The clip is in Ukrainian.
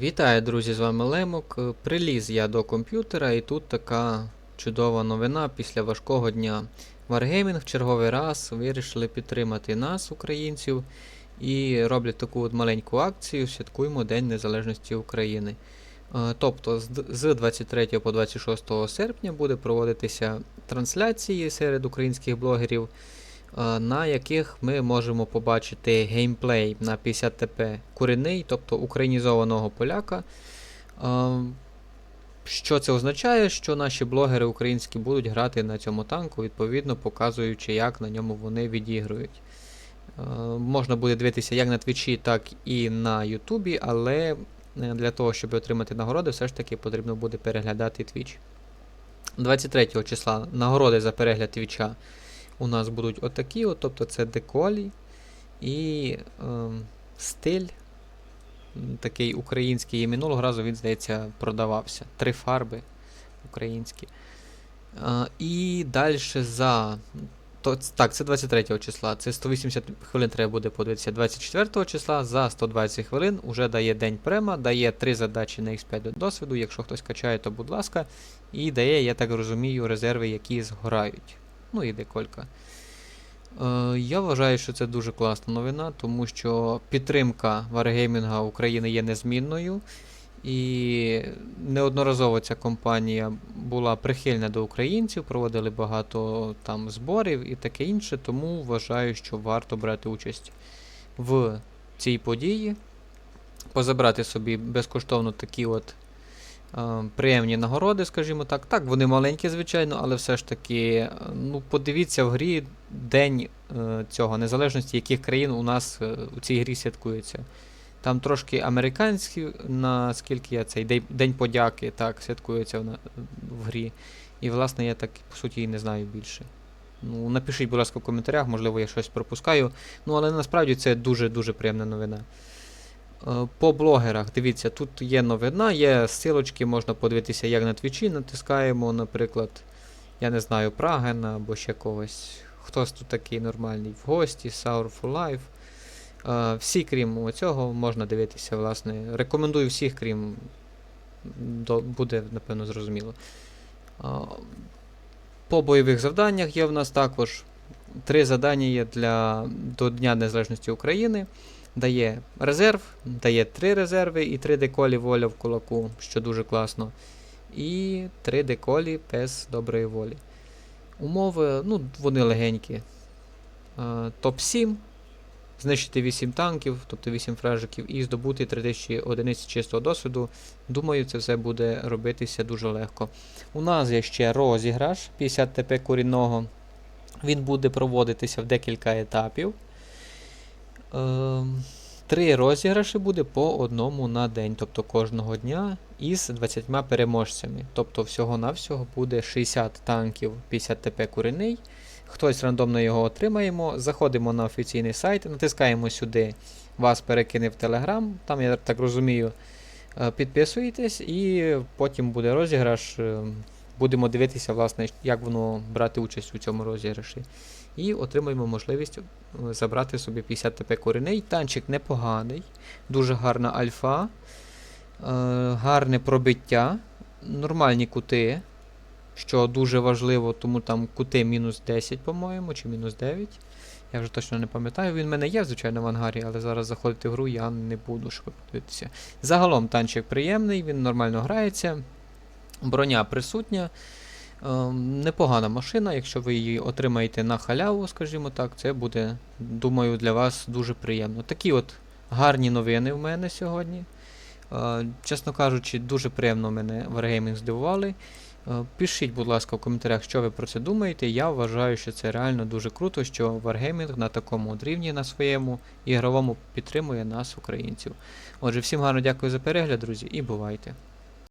Вітаю, друзі, з вами Лемок. Приліз я до комп'ютера, і тут така чудова новина після важкого дня. Wargaming в черговий раз вирішили підтримати нас, українців, і роблять таку от маленьку акцію Святкуємо День Незалежності України. Е, Тобто з 23 по 26 серпня буде проводитися трансляції серед українських блогерів, на яких ми можемо побачити геймплей на 50 ТП курінний, тобто українізованого поляка. Е, Що це означає? Що наші блогери українські будуть грати на цьому танку, відповідно показуючи, як на ньому вони відігрують. Е, Можна буде дивитися як на Твічі, так і на Ютубі, але е, для того, щоб отримати нагороди, все ж таки потрібно буде переглядати Твіч. 23 числа нагороди за перегляд Твіча у нас будуть отакі, от, тобто це деколі і ем, стиль. Такий український і минулого разу він, здається, продавався. Три фарби українські. А, і далі за. То, так, це 23 числа. Це 180 хвилин треба буде подивитися. 24 числа за 120 хвилин уже дає день према, дає три задачі на X5 досвіду. Якщо хтось качає, то будь ласка. І дає, я так розумію, резерви, які згорають. Ну і деколька. Е, я вважаю, що це дуже класна новина, тому що підтримка варгеймінга України є незмінною. І неодноразово ця компанія була прихильна до українців, проводили багато там зборів і таке інше, тому вважаю, що варто брати участь в цій події, позабрати собі безкоштовно такі от приємні нагороди, скажімо так. Так, вони маленькі, звичайно, але все ж таки, е, ну, подивіться в грі День е, цього незалежності, яких країн у нас е, у цій грі святкується. Там трошки американські, наскільки я цей день подяки так, святкується в, в грі. І, власне, я так, по суті, і не знаю більше. Ну, напишіть, будь ласка, в коментарях, можливо, я щось пропускаю. Ну, але насправді це дуже-дуже приємна новина. Е, По блогерах, дивіться, тут є новина, є силочки, можна подивитися, як на твічі натискаємо, наприклад, я не знаю, Прагена або ще когось. Хтось тут такий нормальний в гості, Sour for Life. Е, Всі, крім цього, можна дивитися, власне. Рекомендую всіх, крім буде, напевно, зрозуміло. Е, По бойових завданнях є в нас також три завдання є для до Дня Незалежності України. Дає резерв, дає три резерви і три деколі воля в кулаку, що дуже класно. І три деколі без доброї волі. Умови, ну, вони легенькі. Е, Топ-7 знищити 8 танків, тобто 8 фражиків, і здобути 3000 одиниць чистого досвіду. Думаю, це все буде робитися дуже легко. У нас є ще розіграш 50 ТП корінного. Він буде проводитися в декілька етапів. Ем, Три розіграші буде по одному на день, тобто кожного дня із 20 переможцями. Тобто всього-навсього буде 60 танків 50 ТП куриний. Хтось рандомно його отримаємо. Заходимо на офіційний сайт, натискаємо сюди, вас перекине в Телеграм. Там, я так розумію, е, підписуєтесь, і потім буде розіграш. Будемо дивитися, власне, як воно брати участь у цьому розіграші. І отримаємо можливість е, забрати собі 50 ТП коріней. Танчик непоганий, дуже гарна альфа, е, гарне пробиття, нормальні кути, що дуже важливо, тому там кути мінус 10, по-моєму, чи мінус 9. Я вже точно не пам'ятаю. Він в мене є, звичайно, в ангарі, але зараз заходити в гру я не буду, щоб подивитися. Загалом танчик приємний, він нормально грається. Броня присутня. Ем, непогана машина, якщо ви її отримаєте на халяву, скажімо так, це буде, думаю, для вас дуже приємно. Такі от гарні новини в мене сьогодні. Е, чесно кажучи, дуже приємно мене Wargaming здивували. Е, Пишіть, будь ласка, в коментарях, що ви про це думаєте. Я вважаю, що це реально дуже круто, що Wargaming на такому от рівні на своєму ігровому підтримує нас, українців. Отже, всім гарно дякую за перегляд, друзі, і бувайте!